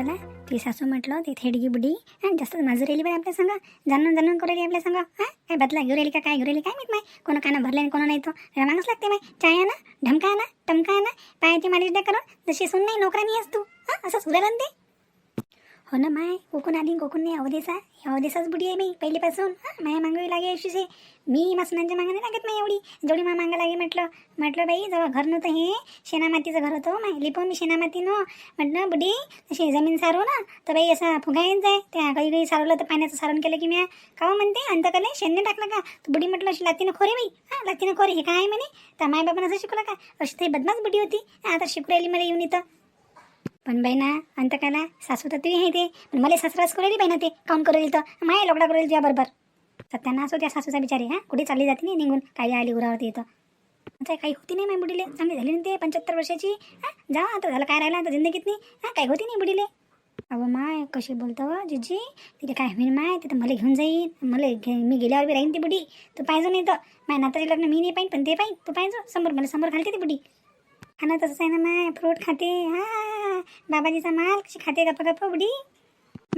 अंतकाला ती सासू म्हटलं ती थेडगी बुडी. आणि जास्त माझं रेली बाई आपल्या संग जाणून जाणून करू आपल्या संग. हां? काय बदला? घेऊ रेली का काय? घेऊ रेली काय माहीत माय? कोणा काना भरले आणि कोणा नाही तो? त्याला मागच लागते माय. चाय ना ढमका ना टमका ना पायाची मालिश द्या करून. जशी सून नाही नोकरानी असतो हां? असं सुधारण दे. हो ना माय कोकण आली कोकण नाही अवधेसा अवधेसाच बुटी आहे मी पहिलीपासून. हां माया मागावी लागे अशीच आहे मी मसनांच्या मागं नाही लागत नाही एवढी. जेवढी मा मागा लागे म्हटलं म्हटलं बाई जेव्हा घर नव्हतं हे शेणामातीचं घर होतं हो माय. लिपो मी शेणामाती नो म्हटलं बुडी अशी जमीन सारू ना. तर बाई असं फुगायच येत जाय. त्या काही काही सारवलं तर पाण्याचं सारण केलं की मी का म्हणते. म्हणते अंतकाले शेणने टाकलं का? तर बुडी म्हटलं अशी लातीनं खोरे बाई. हां लातीनं खोरे हे काय आहे म्हणे? तर मायबापानं असं शिकवलं का? अशी ते बदमाश बुडी होती. आता शिकू राहिली मला येऊन इथं. पण बाई ना अंतकाला सासू तर तुझी आहे ते. पण मला सासराच करेल राहिली बाई ना ते काऊन करेल तर. माय लोकडा करेल तुझ्या बरोबर असो त्या सासूचा बिचारी हां? कुठे चालली जाते नाही निघून? काही आली उरावरती येतं. आता काही होती नाही माझ्या बुडीले. चांगली झाली ना ते पंच्याहत्तर वर्षाची. हां? जा आता झालं काय राहिलं आता जिंदगीत नाही? हां? काही होती नाही बुडीले. अगं माय कशी बोलतो जिजी? तिथे काय होईल माय? तिथं मला घेऊन जाईन. मला घे मी गेल्यावर बी राहीन ती बुडी. तू पाहिजे नाही तर. माय नाताचे लग्न मी नाही पाहिन पण ते पाहिन. तू पाहिजे. समोर मला समोर घालते ती बुडी. खाणं तसंच आहे ना माय. फ्रूट खाते. हा. बाबाजीचा माल कशी खाते गप्पा गप्पा बुडी?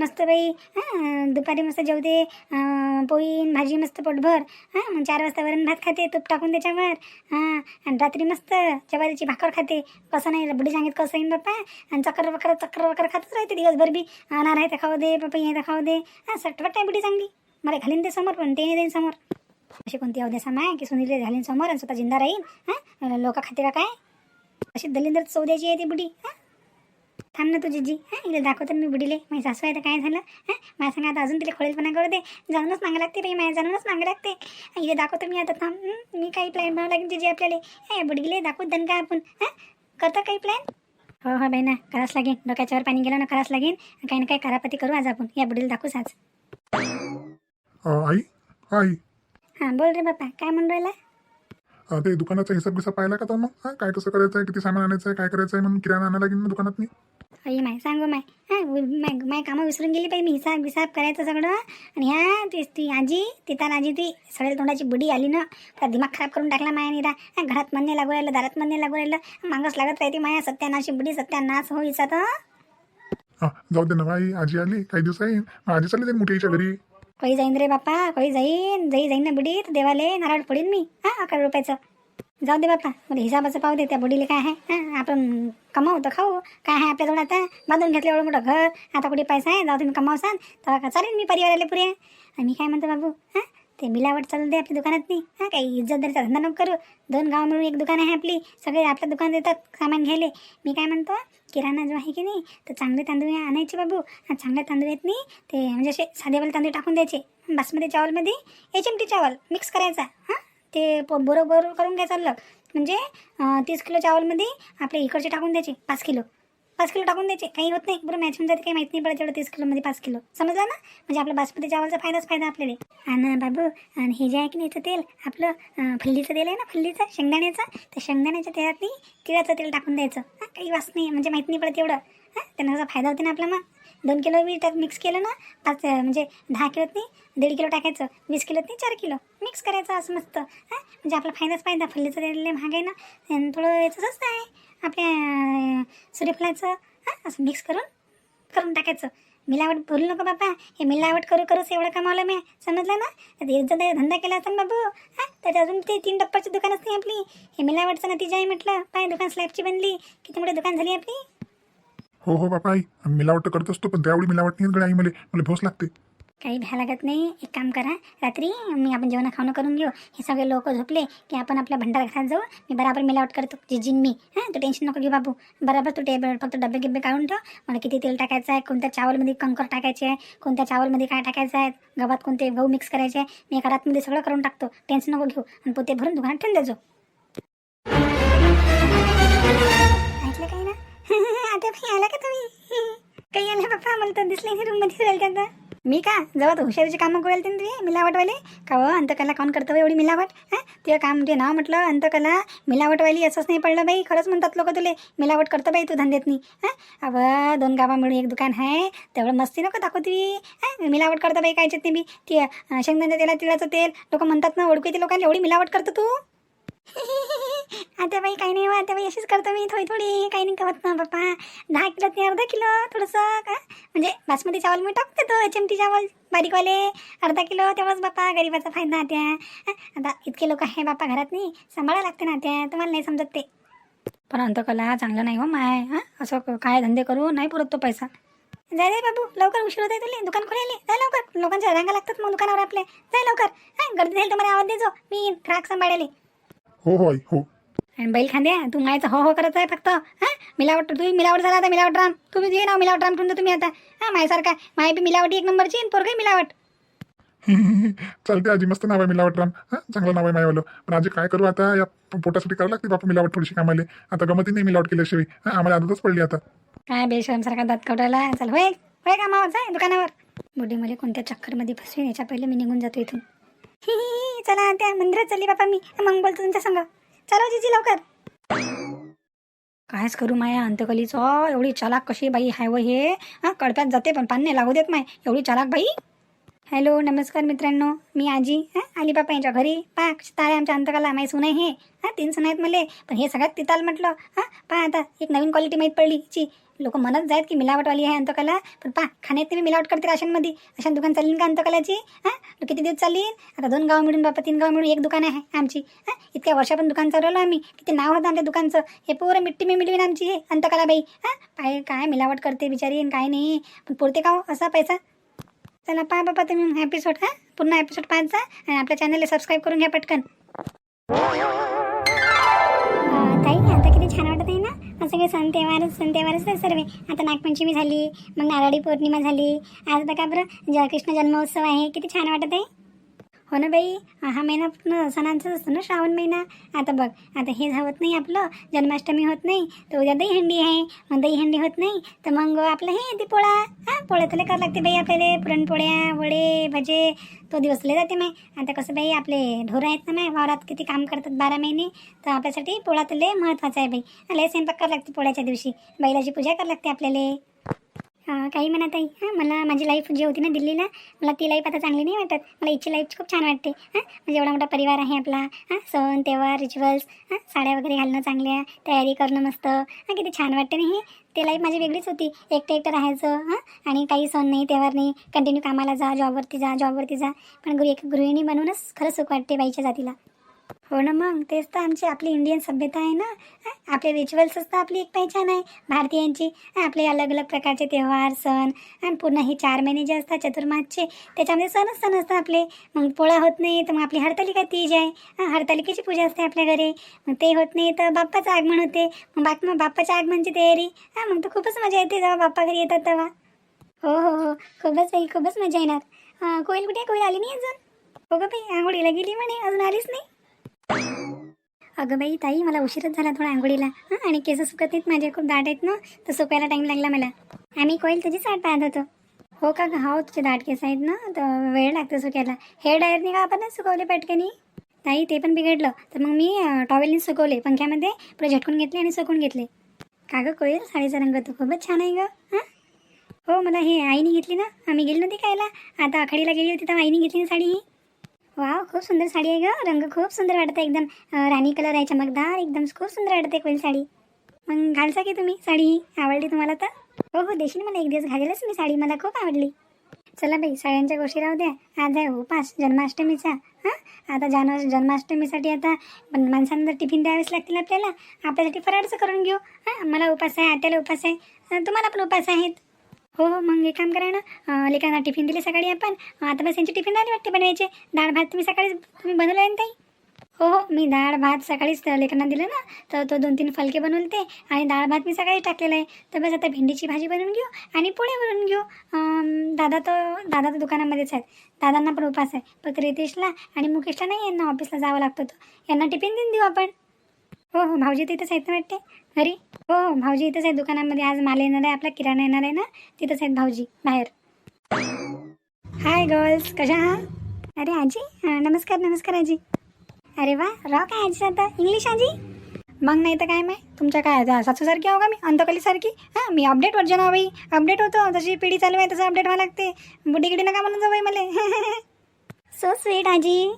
मस्त बाई. हां दुपारी मस्त जेवते. दे पोळी भाजी मस्त पोटभर. हां मग चार वाजता वरण भात खाते तूप टाकून त्याच्यावर. हां आणि रात्री मस्त चपातीची भाकर खाते. कसं नाही बुडी सांगित कसं येईन बाप्पा? आणि चक्कर वकर चक्कर वकर खातच राहते दिवसभर बी. अनार आहे तर खाऊ दे पप्पा हे तर खाऊ दे. हां सटपट आहे बुडी चांगली. मला घालीन ते समोर पण ते नाही देईन समोर. अशी कोणती अवध्या सामाय की सुनील घालीन समोर आणि स्वतः जिंदा राहील हां? लोक खाते का काय? अशी दलिंदर चौद्याची आहे ती बुडी हां? थांब ना तू जिजी हां? इथे दाखवतो मी बुडीले. माझी सासू आहे तर काय झालं हां? माझ्या सांगा आता अजून तिला खोळीलपणा करू दे. जाऊनच मागं लागते बाई माझ्या जाऊनच मागं लागते. इथे दाखवतो मी आता थांब. मी काही प्लॅन बनावं लागेल जिजी आपल्याला. हां बुडीले दाखवत दन का आपण हां? करतो काही प्लॅन हो हो बाई ना करावंच लागेल डोक्याच्यावर पाणी गेलं ना करावंच लागेल काही ना काही करापती करू आज आपण. या बुडीला दाखवूच आज. अ, आई? आई? हां बोल रे बापा काय म्हणून राहिला? अ, ते दुकानाचा हिसाब बिसाब पाहिला का तो मग? हा काय कसं करायचं आहे किती सामान आणायचं आहे काय करायचं आहे म्हणून किराणा आणायला लागेल ना दुकानात मी माय सांगू माय. हां माय माय कामं विसरून गेली पाहिजे मी. हिसाब बिसाब करायचं सगळं. आणि ह्या ती ती आजी तिथं आजी ती सडेल तोंडाची बुडी आली ना. त्या दिमाग खराब करून टाकला माया निरा. हां, घरात म्हणणे लागू राहिलं दारात म्हणणे लागू राहिलं. मागच लागत राहते माया सत्यानाशी बुडी सत्यानाश हो? हिचा तर हा जाऊ दे ना आई आजी आली काही दिवस येईन मग आजी चालली जाईन मोठी घरी? काही जाईन रे बापा काही जाईन जाई जाईन ना बुडी तर देवाले नारळ पडीन मी. हां अकरा रुपयाचं. जाऊ दे बापा मला हिसाबाचं पाहू दे त्या बुडीला काय आहे. हां आपण कमावू तर खाऊ. काय आहे आपल्याजवळ आता बांधून घेतलं एवढं मोठं घर आता कुठे पैसा आहे? जाऊ तुम्ही कमावसान तेव्हा का चालेल मी परिवाराला पुरे? आणि मी काय म्हणतो बाबू हां? ते मिलावट चालू दे आपल्या दुकानात नाही हां काही इज्जतदारीचा धंदा नको करू. दोन गाव मिळून एक दुकान आहे आपली. सगळे आपल्या दुकानात येतात सामान घ्यायले. मी काय म्हणतो किराणा जो आहे की नाही तर चांगले तांदूळ आणायचे बाबू. आणि चांगले तांदूळ येत नाही ते म्हणजे असे साधेवाले तांदूळ टाकून द्यायचे. बासमती चावलमध्ये एच एम टी चावल मिक्स करायचा. हां ते प बरोबर करून घ्यायचं अलग. म्हणजे तीस किलो चावलमध्ये आपले इकडचे टाकून द्यायचे पाच किलो. पाच किलो टाकून द्यायचे. काही होत नाही. बरं मॅच होऊन जाते. काही माहिती नाही. पडत तेवढं तीस किलोमध्ये पाच किलो. समजलं ना? म्हणजे आपलं बासमती चावलचा फायदाच फायदा आपल्याला. आणि बाबू आणि हे जे आहे की नाही तेल आपलं फल्लीचं तेल आहे ना? फल्लीचं शेंगदाण्याचं? तर शेंगदाण्याच्या तेलातनी तिळाचं तेल टाकून द्यायचं. हां काही वास नाही. म्हणजे माहिती नाही पडत एवढं. हां त्यांना कसा फायदा होते ना आपला मग? दोन किलो मी त्यात मिक्स केलं ना पाच म्हणजे दहा किलोत नाही दीड किलो टाकायचं. वीस किलोत नाही चार किलो. मिक्स करायचं असं मस्त. हां म्हणजे आपला फायदाच फायदा. फल्लीचं तेल महाग आहे ना? थोडं याचं स्वस्त आहे. आपल्या सूर्यफुलाचं हां असं मिक्स करून करून टाकायचं. मिलावट बोलू नको बाबा. हे मिलावट करू करूच एवढं कमावलं मी. समजलं ना? तर एक जर धंदा केला असता ना बाबू हां तर अजून ते तीन टप्प्याची दुकान असते आपली. हे मिलावटचं नतीजा आहे म्हटलं. पाय दुकान स्लॅबची बनली. किती मोठी दुकान झाली आपली? हो हो बापा आई. मिलावट करत असतो पण त्यावेळी मिलावट नाही आई मला. मला भोस लागते. काही भ्या लागत नाही. एक काम करा. रात्री मी आपण जेवण खावणं करून घेऊ. हे सगळे लोक झोपले की आपण आपल्या भंडार घरात जाऊ. मी बराबर मिलावट करतो. जिजीन मी. हां तू टेन्शन नको घेऊ बाबू. बराबर तू टेबल फक्त डबे गिब्बे काढून ठेव. मला किती तेल टाकायचं आहे? कोणत्या चावलमध्ये कंकर टाकायचे आहे? कोणत्या चावलमध्ये काय टाकायचं आहे? गव्हात कोणते गहू मिक्स करायचे आहे? मी एका रातमध्ये सगळं करून टाकतो. टेन्शन नको घेऊ. आणि पोते भरून दुकानात ठेवून द्यायचो ऐकलं काही ना? आता आला का तुम्ही? काही आलं बाप्पा? मला तर दिसले नाही रूममध्ये राहिल मी का? जवळ हुशारीची कामं करेल ते तुम्ही मिलावटवाले? का हो अंतकला कोण करतं एवढी मिलावट? हां? ते काम म्हणजे नाव म्हटलं अंतकला मिलावटवाली असंच नाही पडलं बाई खरंच म्हणतात लोक तुले मिलावट करतं बाई तू धंद्यात नाही हां? अवं दोन गावा मिळून एक दुकान आहे तेवढं मस्ती नको दाखवती हां? मिलावट करतं बाई कायच्यात नाही बी. ते शेंगदाण्याच्या तेला तिळाचं तेल लोक म्हणतात ना ओळखू ते लोकांना एवढी मिलावट करतं तू? आता बाई काही नाही हो, आता बाई अशीच करतो मी थोडी थोडी काही नाही करत ना बाप्पा. दहा किलो ते अर्धा किलो थोडंसं का? म्हणजे बासमती चावल मी टाकते तो एच एम टी चावल बारीकवाले अर्धा किलो तेवढंच बाप्पा गरीबाचा फायदा त्या आता इतके लोक आहे बाप्पा घरात नाही सांभाळा लागते ना त्या तुम्हाला नाही समजत ते. पण अंतकला चांगलं नाही हो माय हां? असं काय धंदे करू नाही पुरत तो पैसा. जाय रे बाबू लवकर उशीर होत आहे तुला दुकान खोलायले जाय लवकर लोकांच्या रांगा लागतात मग दुकानावर आपले जाय लवकर हां गर्दी झाली तुम्हाला आवाज देजो मी ग्राहक सांभाळले हो हो आई हो. आणि बैल खांद्या तू मायचं हो हो करत आहे फक्त हां? मिलावट तुम्ही मिलावट झाला आता मिलावट राम. तुम्ही जे नाव मिलावट राम ठेवून तुम्ही आता. हां माझ्यासारखा माय बी मिलावटी एक नंबरची आणि पोरगही मिलावट. चालते आजी मस्त नाव आहे मिलावट राम. हा चांगलं नाव आहे मायवालं. पण आजी काय करू आता या पोटासाठी करावं लागते बापा मिलावट थोडीशी कामाले. आता गमती नाही मिलावट केल्याशिवाय. हा आम्हाला आदतच पडली आता. काय बेशरमसारखा दात कवटायला? चल होय होय कामावर जाय दुकानावर? बुढी मुली कोणत्या चक्करमध्ये फसवीन याच्या पहिले मी निघून जातो इथून. ही, ही, चला त्या मंदिरात चालली बापा मी. मग बोलतो तुमच्या संग. चला जीजी लवकर. कायच करू माया अंतकलीचं एवढी चालाक कशी बाई हाय व हे? हां कडप्यात जाते पण पान नाही लागू देत माय. एवढी चालाक बाई. हॅलो नमस्कार मित्रांनो. मी आजी. हां आली बापा यांच्या घरी. पा ताळे आमच्या अंतकाला माही सुना हे. हां तीन सुना आहेत मले. पण हे सगळ्यात तिताल म्हटलं. हां पहा आता एक नवीन क्वालिटी माहीत पडली. ची. लोक म्हणत जायत की मिलावटवाली आहे अंतकला पण पा खाण्यात मी मिलावट करते राशनमध्ये अशा दुकान चालली का अंतकलाची? हां? किती दिवस चालली? आता दोन गाव मिळून बापा तीन गाव मिळून एक दुकान आहे आमची. हां? इतक्या वर्षापासून दुकान चालवलं आम्ही. किती नाव होतं आमच्या दुकानचं? हे पोरं मिट्टी मी मिळवीन आमची हे अंतकला बाई. हां? काय काय मिलावट करते बिचारी काय नाही. पण पुरते का हो? असा पैसा? चला पहा बाबा तुम्ही एपिसोड हां? पुन्हा एपिसोड पाहायचा आणि आपल्या चॅनलला सबस्क्राईब करून घ्या पटकन. सगळे सण तेव्हारच सण तेव्हारच आहे सर्व. आता नागपंचमी झाली मग नारळी पौर्णिमा झाली. आज बघा बरं जय कृष्ण जन्मोत्सव आहे. किती छान वाटत आहे हो ना बाई? हा महिना पूर्ण सणांचाच असतो ना श्रावण महिना? आता बघ आता हे होत नाही आपलं जन्माष्टमी होत नाही तर उद्या दहीहंडी आहे. मग दहीहंडी होत नाही तर मग आपलं हे येते पोळा हां? पोळ्या तुला करावं लागते बाई आपल्याला. पुरणपोळ्या वडे भजे तो दिवस लय जाते माय. आता कसं बाई आपले ढोरं आहेत ना माय वावरात किती काम करतात बारा महिने तर आपल्यासाठी पोळा तर लय महत्त्वाचा आहे बाई. लय स्वयंपाक करावं लागते पोळ्याच्या दिवशी. बैलाची पूजा करावं लागते आपल्याला. काही म्हणत आहे हां मला माझी लाईफ जी होती ना दिल्लीला मला ती लाईफ आता चांगली नाही वाटत. मला इथची लाईफ खूप छान वाटते. हां म्हणजे एवढा मोठा परिवार आहे आपला. हां सण तेव्हा रिच्युअल्स हां साड्या वगैरे घालणं चांगल्या तयारी करणं मस्त. हां किती छान वाटते ना हे. ते लाईफ माझी वेगळीच होती. एकटं एकटं राहायचं हां आणि काही सण नाही तेव्हार नाही. कंटिन्यू कामाला जा जॉबवरती जा जॉबवरती जा. पण गृह एक गृहिणी बनूनच खरंच सुख वाटते बाईच्या जातीला. हो ना मग तेच तर आमची आपली इंडियन सभ्यता आहे ना. आपले रिच्युअल्सच तर आपली एक पहिचान आहे. भारतीयांची आपले अलग अलग प्रकारचे त्योहार सण आणि पूर्ण हे चार महिने जे असतात चतुर्मासचे त्याच्यामध्ये सणच सण असतात आपले. मग पोळा होत नाही तर मग आपली हरतालिका तीज आहे हरतालिकेची पूजा असते आपल्या घरी. मग ते होत नाही तर बाप्पाचं आगमन होते. मग बाप मग बाप्पाच्या आगमनची तयारी. हां मग तर खूपच मजा येते जेव्हा बाप्पा घरी येतात तेव्हा. हो हो हो. खूपच बाई खूपच मजा येणार. अं, कुठे कोयल आली नाही अजून? हो गं बाई आंघोळीला गेली म्हणे अजून आलीच नाही. अगं बाई ताई मला उशीरच झाला थोडा आंघोळीला. हां आणि केस सुकत नाहीत माझे खूप दाट आहेत ना तर सुकायला टाईम लागला मला. आम्ही कोईल तुझीच साठ पाहत होतो. हो का गं? हो तुझे दाट केस आहेत ना तर वेळ लागतो सुकायला. हेअर डायरने का आपण सुकवले पटकनी? ताई ते पण बिघडलं. तर मग मी टॉवेलने सुकवले पंख्यामध्ये पुढे झटकून घेतले आणि सुकून घेतले. का गं कोयल? साडीचा रंग तर खूपच छान आहे गं हां? हो मला हे आईने घेतली ना आम्ही गेली नव्हती खायला. आता आखाडीला गेली होती तर आईने घेतली ना साडी ही? वाव खूप सुंदर साडी आहे ग रंग खूप सुंदर वाटत आहे एकदम राणी कलर आहे चमकदार एकदम खूप सुंदर वाटते कोईल साडी मग घालसा की तुम्ही साडी आवडली तुम्हाला तर हो हो देशील मला एक दिवस घालेलच मी साडी मला खूप आवडली चला बाई साड्यांच्या गोष्टी राहू द्या आज आहे उपास जन्माष्टमीचा हां आता जान जन्माष्टमीसाठी आता पण माणसांना जर टिफिन द्यावेच लागतील आपल्याला आपल्यासाठी फराळचं करून घेऊ हां मला उपास आहे आत्याला उपास आहे तुम्हाला पण उपास आहेत हो हो मग एक काम करा ना. लेकरांना टिफिन दिले सकाळी आपण. आता बस यांची टिफिन झाली वाटते बनवायचे. डाळ भात तुम्ही सकाळीच तुम्ही बनवलं आहे ना ताई? हो हो मी डाळ भात सकाळीच लेकरांना दिलं ना. तर तो दोन तीन फलके बनवले आणि डाळ भात मी सकाळी टाकलेला आहे. तर बस आता भेंडीची भाजी बनवून घेऊ आणि पोळे बनवून घेऊ. दादा तर दादा तर दुकानामध्येच आहेत. दादांना पण उपास आहे. फक्त रितेशला आणि मुकेशला नाही यांना ऑफिसला जावं लागतं तो. यांना टिफिन देऊन देऊ आपण. हो हो भाऊजी तिथंच आहेत ना वाटते. घरी? हो भाऊजी इथंच आहे दुकानामध्ये. आज माल येणार आहे आपला किराणा येणार आहे ना? तिथंच आहेत भाऊजी बाहेर. हाय गर्ल्स कशा आहात? अरे आजी नमस्कार नमस्कार आजी. अरे वा रॉ काय आजी आता? इंग्लिश आजी? मग नाही तर काय माहिती? तुमच्या काय सासूसारखी आहो का मी? अंतकलीसारखी? हां मी अपडेट वर्जन हवं बाई. अपडेट होतो जशी पिढी चालू आहे तसं अपडेट व्हावं लागते. बुड्डी नका म्हणून जाऊ बाई मला. सो स्वीट आजी.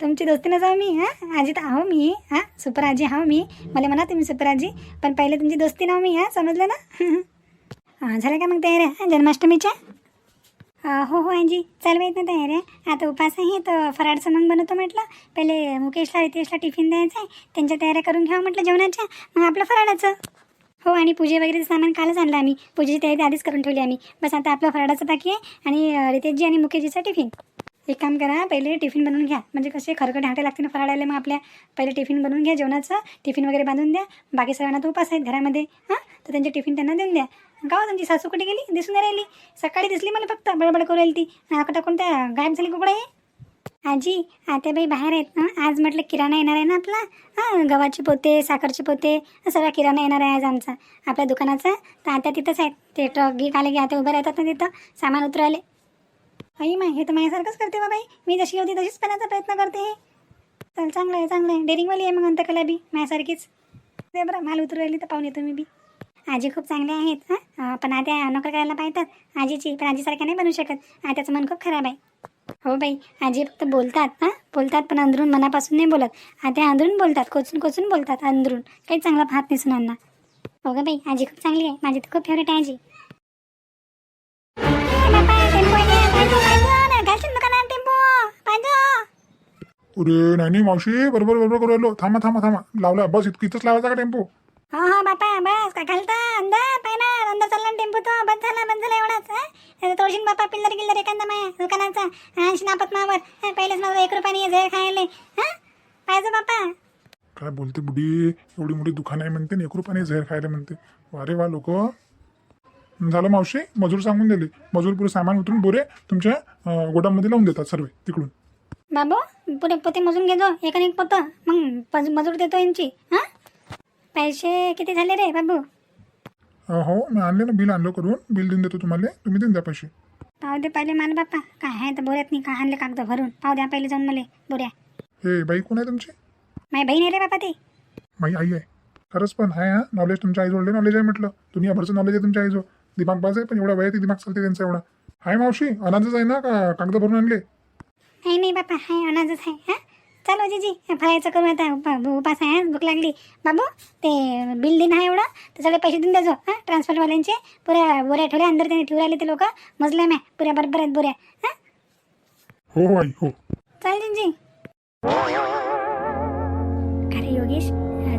तुमची दोस्ती जाऊ मी हां? आजी तर आहो मी हां? सुपर आजी आहो मी. मला म्हणा तुम्ही सुपर आजी पण पहिले तुमची दोस्ती नाव मी हां? समजलं ना? हां झालं का मग तयार आहे जन्माष्टमीच्या? हो हो आजी. चालू आहेत ना आहे आता उपास आहे तर फराळचं मग बनवतो म्हटलं. पहिले मुकेशला रितेशला टिफिन द्यायचं आहे त्यांच्या तयाऱ्या करून घ्यावं म्हटलं जेवणाच्या. मग आपलं फराळाचं. हो आणि पूजे वगैरेचं सामान कालच आणलं आम्ही. पूजेची तयारी आधीच करून ठेवली आम्ही. बस आता आपलं फराळाचं बाकी आहे. आणि रितेशजी आणि मुकेशजीचा टिफिन. एक काम करा पहिले टिफिन बनवून घ्या. म्हणजे कसे खरकटे हाटे लागते ना फराळायला मग आपल्या पहिले टिफिन बनवून घ्या जेवणाचं. टिफिन वगैरे बांधून द्या. बाकी सर्वांना तर उपास आहेत घरामध्ये. हां? तर त्यांचे टिफिन त्यांना देऊन द्या. गाव तुमची सासू कुठे गेली? दिसून राहिली. सकाळी दिसली मला फक्त. बडबड करू राहिली ती. आता कोणत्या गायब झाली कुकडे आजी आता बाई बाहेर आहेत ना? आज म्हटलं किराणा येणार आहे ना आपला? हां? गव्हाचे पोते साखरचे पोते सगळा किराणा येणार आहे आज आमचा. आपल्या दुकानाचा. तर आता तिथंच आहेत. ते ट्रक गी आले की आता उभं राहतात ना तिथं. सामान उतरवले आई माय हे तर माझ्यासारखंच करते बाबाई. मी जशी होती तशीच पणाचा प्रयत्न करते. हे चल चांगलं आहे चांगलं आहे डेअरिंगवाली आहे मग अंतकला बी माझ्यासारखीच. ते बरं माल उतरू राहिली तर पाहून येतो मी बी. आजी खूप चांगले आहेत हां? पण आता नोकर करायला पाहतात आजीची पण आजीसारख्या नाही बनू शकत. आत्याचं मन खूप खराब आहे. हो बाई आजी फक्त बोलतात हां? बोलतात पण अंदरून मनापासून नाही बोलत. आता अंदरून बोलतात कोचून कोचून बोलतात अंदरून. काही चांगला पाहत नाही सुनांना हो गं बाई आजी खूप चांगली आहे. माझी तर खूप फेवरेट आहे आजी. अरे नाही नाही मावशी बरोबर बरोबर करू राहिलो. थांबा थांबा थांबा. लावला. बस इथं इथंच लावायचा का टेम्पो? हो हो बापा बस. काय घालता अंदर? पाय ना. अंदर चालला टेम्पो तो. बंद झाला बंद झाला एवढाच तोडशीन बापा पिल्लर गिल्लर एखादा माया दुकानाचा. आणशी नापत मावर. हं, पहिलेच माझं एक रुपयाने झेर खायले. हा? पाहिजे बापा. काय बोलते बुडी? एवढी मोठी दुकान आहे म्हणते आणि एक रुपयाने झेर खायला म्हणते. वारे वा लोक. झालं मावशी? मजूर सांगून दिले. मजूर पुरे सामान उतरून बोरे तुमच्या अं, लावून देतात सर्व तिकडून. बाबू पुढे पोते मोजून घेतो एक आणि एक पोतं. मग मजूर देतो यांची हां? पैसे किती झाले रे बाबू? हो मी आणले ना बिल आणलं करून. बिल देऊन देतो तुम्हाला. तुम्ही देऊन द्या पैसे. पाहू दे पहिले मान बापा काय आहे तर बोऱ्यात नाही काय आणले कागद भरून. पाहू द्या पहिले जाऊन मला बोऱ्या. हे बाई कोण आहे तुमची? माझी बहीण आहे रे बापा ते. माई आई आहे. खरंच पण आहे हा? नॉलेज तुमच्या आईजवळ नॉलेज आहे म्हटलं. दुनियाभरचं नॉलेज आहे तुमच्या आईजवळ. दिमाग बाज आहे पण एवढा वयात दिमाग चालते त्यांचा एवढा. आहे मावशी अनाजच आहे ना का कागद भरून आणले? नाही नाही बापा हाय अनाजच आहे हां? चालो जीजी फरायचं करू आता. उपा- उपास आहे भूक लागली. बाबू ते बिल दिन आहे एवढं तर सगळे पैसे देऊन द्यायचो हां? ट्रान्सपोर्टवाल्यांचे. पुऱ्या बोऱ्या ठेवल्या अंदर त्यांनी ठेवून राहिले ते लोक. मजल्या मॅ पुऱ्या बरोबर आहेत बोऱ्या हां? हो हो आई हो चाल जीजी. अरे योगेश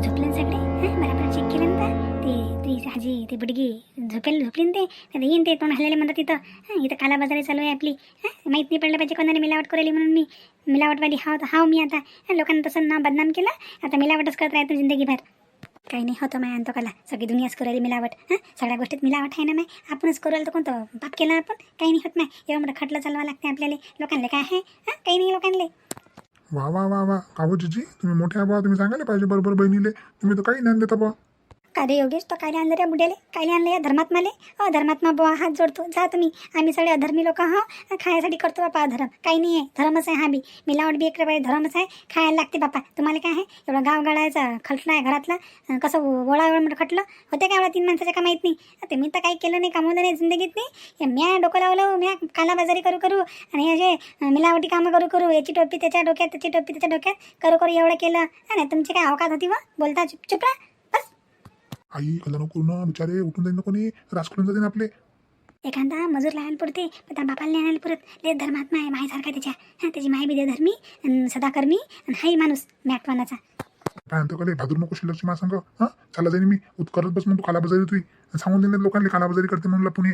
झोपले सगळे? हां? बरोबर चेक केलं ना? ते ती आजी ते बुडगी झोपेल झोपलीन ते? येईन ते तोंड हल्लेले म्हणतात तिथं. हां इथं काला बाजारी चालू आहे आपली. हां माहीत नाही पडलं पाहिजे कोणाने मिलावट करेली म्हणून मी. मिलावटवाली हाव हाव मी आता. लोकांना तसं नाव बदनाम केलं आता मिलावटच करत राहतो जिंदगीभर. काही नाही होतं माय आणतो कला सगळी दुनियाच करायली मिलावट. हां सगळ्या गोष्टीत मिलावट आहे ना माय? आपणच करायला तर कोणतं? पाप केला आपण? काही नाही होत नाही एवढं मोठं खटलं चालवा लागते आपल्याला. लोकांना काय आहे? हां काही नाही लोकांना वा वा वा वा. काबू जीजी तुम्ही मोठ्या बा तुम्ही सांगायला पाहिजे बरोबर बहिणीले. तुम्ही तर काही ज्ञान देता बा अरे योगेश तो काय आणलं रे बुड्याले? काय आणलं या धर्मात्माले? अ धर्मात्मा बुवा हात जोडतो. जा तुम्ही. आम्ही सगळे अधर्मी लोक हा खायसाठी करतो बापा धर्म. काही नाही आहे धर्मच आहे हा बी. मिलावट बी एक बाई धर्मच आहे. खायला लागते बापा. तुम्हाला काय आहे? एवढं गाव गाळायचा खटला आहे घरातला. कसं वळा एवढं मोठं खटलं? होते का एवढा तीन माणसाच्या का माहीत नाही? ते मी तर काही केलं नाही कामवलं नाही जिंदगीत नाही. म्या डोकं लावलं म्या कालाबाजारी करू करू. आणि हे असे मिलावटी कामं करू करू याची टोपी त्याच्या डोक्यात त्याची टोपी त्याच्या डोक्यात. करू करू एवढं केलं. हा नाही तुमची काय अवकात होती व? बोलता चुप चुप आई कला नको ना बिचारे उठून जाईन ना कोणी रास करून जाते आपले. एखादा मजूर लावायला पुरते पण त्या बापाला नाही आणायला पुरत. ले धर्मात्मा आहे मायसारखा त्याच्या. हां त्याची माय बी दे धर्मी अन सदाकर्मी आणि हाही माणूस मॅकवानाचा काय म्हणतो का भादूर नको शिल्लकची मा सांग हां? चाला जाईन मी उत करत बस मग तू कालाबाजारी तुझी सांगून देईन लोकांना कालाबाजारी करते म्हणून पुणे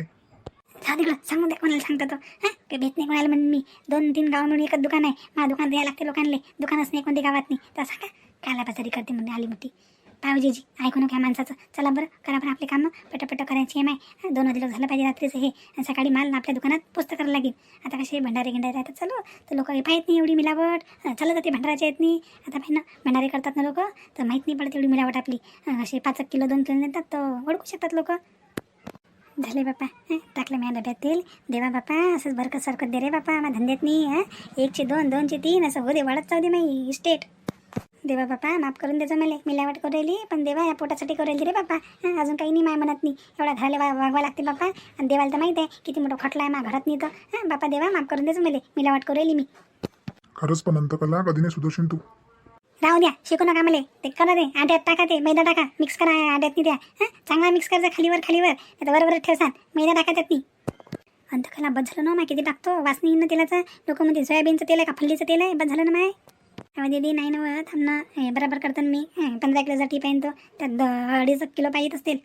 जा तिकडं सांगून द्या कोणाला सांगतो तो. हां काही भेट नाही कोणाला म्हणून मी. दोन तीन गाव मिळून एकच दुकान आहे. माझ्या दुकान द्यायला लागते लोकांना दुकानच नाही कोणत्या गावात नाही. तर सांगा काला बाजारी करते म्हणून आली मोठी. पावजीजी हो ऐकू नका माणसाचं. चला बरं करा बरं आपले कामं. पटापट करायची एम माय दोन वाजता झालं पाहिजे रात्रीचं हे. सकाळी माल आपल्या दुकानात पुस्तक करायला लागेल. आता कसे भंडारे गिंडारे राहतात चलो. तर लोक पाहत नाही एवढी मिलावट. चला जाते भंडाराच्या येत नाही. आता पाहिजे ना भंडारे करतात ना लोक. तर माहीत नाही पडत एवढी मिलावट आपली. असे पाच एक किलो दोन किलो नेतात तर ओळखू शकतात लोक. झाले बापा टाकलं मी डब्यात तेल. देवा बापा असंच बरकत सरकत दे रे बापा. मा धंद्यात नाही एकशे एकचे दोन दोनशे तीन असं हो दे वाढत जाऊ दे माई. इस्टेट देवा बापा माफ करून द्यायचं मला. मिलावट करू राहिली पण देवा या पोटासाठी करू राहिली रे बापा. अजून काही नाही माय म्हणत नाही. एवढा घराला वा वागवा लागते बापा. आणि देवाला तर माहीत आहे किती मोठं खटला आहे मा घरात नाही तर. हां बापा देवा माफ करून द्यायचं मला. मिलावट करू राहिली मी. खरंच पण अंतकला कधी नाही सुदर्शन तू. राहू द्या शिकू नका मला. ते करा दे आट्यात टाका ते मैदा टाका. मिक्स करा आट्यात द्या. हां चांगला मिक्स करायचा खालीवर खालीवर. आता बरोबर ठेवसान मैदा टाका त्यातनी अंत कला बस झालं ना माय किती टाकतो? वासनी ना तेलाचं. लोक म्हणते सोयाबीनचं तेल आहे का? फल्लीचं तेल आहे? बस झालं ना माय? अहो दीदी नाही ना व, थांब ना. हे बरोबर करताना मी. हं, पंधरा किलोचा टीप तो त्यात द- अडीच किलो पाहिजेत असतील.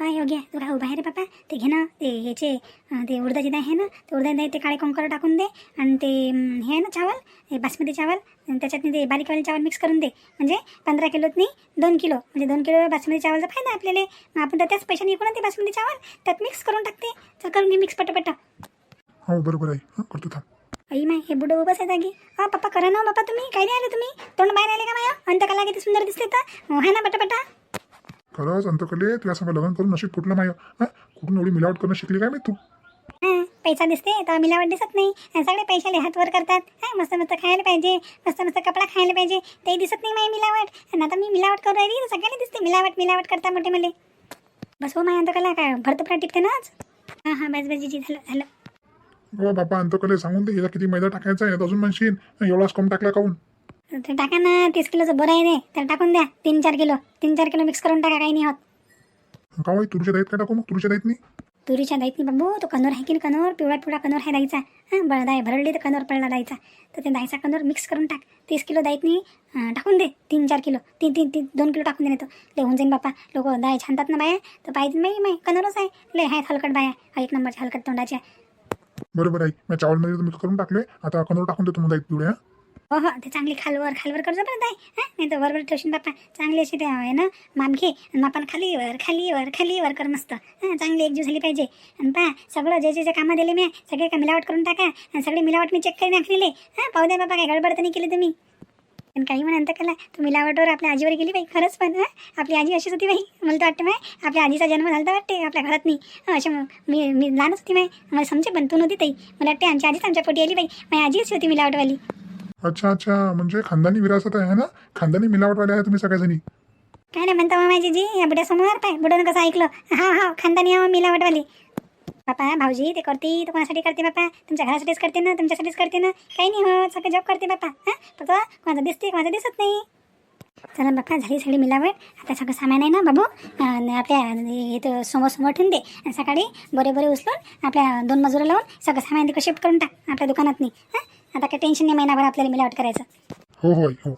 हा योग्य आहे तुला उभा आहे रे बापा ते घे ना. ते ह्याचे अं, ते उडदाची डाळ आहे ना. ते उडदाची डाळ ते काळे कंकर टाकून दे. आणि ते अं, हे आहे ना चावल? हे बासमती चावल. आणि त्याच्यात ते बारीकवाले चावल मिक्स करून दे. म्हणजे पंधरा किलोतनी दोन किलो. म्हणजे दोन किलो बासमती चावलचा फायदा आपल्याला. मग आपण तर त्याच पैशाने इकडून ना ते बासमती चावल. त्यात मिक्स करून टाकते. तर करून घे मिक्स पटापट. हो बरोबर आहे. हां करतो थांब. आई माय हे बुडं उभंच आहे जागी हा पप्पा करा ना बापा तुम्ही काय नाही आले तुम्ही तोंड बाहेर आले का माया अंतकला किती सुंदर दिसते तर हा ना पटापटा खरंच अंतकले तुझ्या संग लग्न करून नशीब फुटलं माय हां कुठून एवढी मिलावट करणं शिकली काय मी तू हां पैसा दिसते तर मिलावट दिसत नाही आणि सगळे पैशाले हातवर करतात हां मस्त मस्त खायला पाहिजे मस्त मस्त कपडा खायला पाहिजे ते दिसत नाही माय मिलावट आणि आता मी मिलावट करू राहिली तर सगळ्यांना दिसते मिलावट मिलावट करता मोठे मले बस हो माय अंत कला काय भरतपडा टिपते ना आज हां हां बस बस जी झालं झालं हो बापा अंतकले सांगून दे याचा किती मैदा टाकायचा आहे अजून म्हणशील? एवढाच कम टाकला काहून ते टाका ना तीस किलोचं बोरा आहे ते तर टाकून द्या तीन चार किलो. तीन चार किलो मिक्स करून टाका काही नाही होत. का तुरीच्या दाईत काय टाकू मग? तुरीच्या दाईत नाही तुरीच्या दाईत नाही बाबू तो कनोर आहे की नाही कनोर? पिवळा पिवळा कनोर आहे दाईचा. हां बळ दाय भरडली तर कनोर पडला दाईचा. तर ते दाईचा कनोर मिक्स करून टाक. तीस किलो दाईत नाही टाकून दे तीन चार किलो. तीन तीन तीन दोन किलो टाकून दे नाही तर होऊन जाईन बापा लोक दाय छानतात ना बाया. तर पाहिजे माही माही कनोरच आहे. लय आहेत हलकट बाया. एक नंबरच्या हलकट तोंडाच्या. बरोबर आहे. मी चावलमध्ये मिक्स करून टाकले. आता कनोर टाकून देतो मला दाईत पिवळे हो हो. ते चांगली खालवर खालवर करतो बरं आहे नाही तर वरवर ठेवशील बापा चांगली अशी ते आहे ना माप घे वर मापान खालीवर खालीवर खालीवर कर मस्त. हां चांगली एकजूट झाली पाहिजे. आणि पहा सगळं जे जे जे कामं दिले मी सगळे का मिलावट करून टाका. आणि सगळे मिलावट मी चेक करून आखलेले हां पाहू द्या बाबा काय गडबड तर नाही केली तुम्ही. पण काही म्हणता कला. तू मिलावटवर आपल्या आजीवर गेली बाई. खरंच पण आपली आजी अशीच होती बाई. मला तर वाटतं माय आपल्या आजीचा जन्म झाला तर वाटते आपल्या घरात नाही. असे म- मी मी लहानच होती माय. मला समजे पण तू नव्हती ताई. मला वाटते आमची आजीच आमच्या पोटी आली बाई. माझी आजी अशी होती मिलावटवाली. अच्छा अच्छा. म्हणजे खानदानी विरासत आहे ना? खानदानी मिलावटवाले आहे तुम्ही सगळ्याजणी काय नाही म्हणता माझी जी या बुड्यासमोर पाय. बुड्यानं कसं ऐकलं? हा हा. खानदानी हा मिलावटवाली. बापा भाऊजी ते करते तर कोणासाठी करते बापा. तुमच्या घरासाठीच करते ना तुमच्यासाठीच करते ना. काही नाही हो सगळं जॉब करते बापा हां? फक्त कोणाचं दिसते कोणाचं दिसत नाही. चला बापा झाली सगळी मिलावट. आता सगळं सामान आहे ना बाबू? आपल्या इथं समोर समोर ठेवून दे. आणि सकाळी बरे बरे उचलून आपल्या दोन मजुरा लावून सगळं सामान तिकडे शिफ्ट करून टाक आपल्या दुकानात नाही हां? आता काही टेन्शन नाही महिनाभर आपल्याला मिलावट करायचं. हो हो हो.